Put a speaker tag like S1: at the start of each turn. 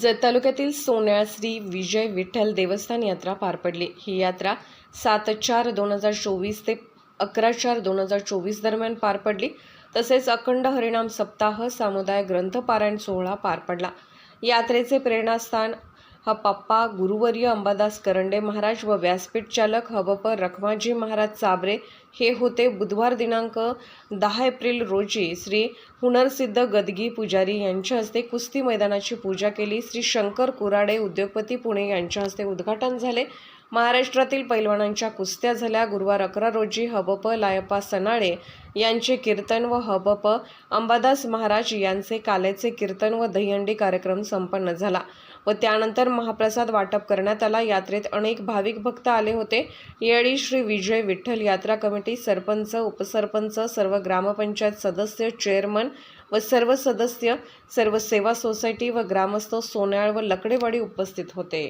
S1: जत तालुक्यातील सोन्याळ श्री विजय विठ्ठल देवस्थान यात्रा पार पडली. ही यात्रा सात चार दोन हजार चोवीस ते अकरा चार दोन हजार चोवीस दरम्यान पार पडली. तसेच अखंड हरिणाम सप्ताह सामुदाय ग्रंथपारायण सोहळा पार पडला. यात्रेचे प्रेरणास्थान हा पप्पा गुरुवर्य अंबादास करंडे महाराज व व्यासपीठ चालक हवप रखमाजी महाराज चाबरे हे होते बुधवार दिनांक दहा एप्रिल रोजी श्री हुनरसिद्ध गदगी पुजारी यांच्या हस्ते कुस्ती मैदानाची पूजा केली. श्री शंकर कुराडे उद्योगपती पुणे यांच्या हस्ते उद्घाटन झाले. महाराष्ट्रातील पैलवानांच्या कुस्त्या झाल्या. गुरुवार अकरा रोजी हबप लायप्पा सनाळे यांचे कीर्तन व हबप अंबादास महाराज यांचे कालेचे कीर्तन व दहीहंडी कार्यक्रम संपन्न झाला व त्यानंतर महाप्रसाद वाटप करण्यात आला. यात्रेत अनेक भाविक भक्त आले होते. यावेळी श्री विजय विठ्ठल यात्रा कमिटी सरपंच उपसरपंच सर्व ग्रामपंचायत सदस्य चेअरमन व सर्व सदस्य सर्व सेवा सोसायटी व ग्रामस्थ सोन्याळ व लकडेवाडी उपस्थित होते.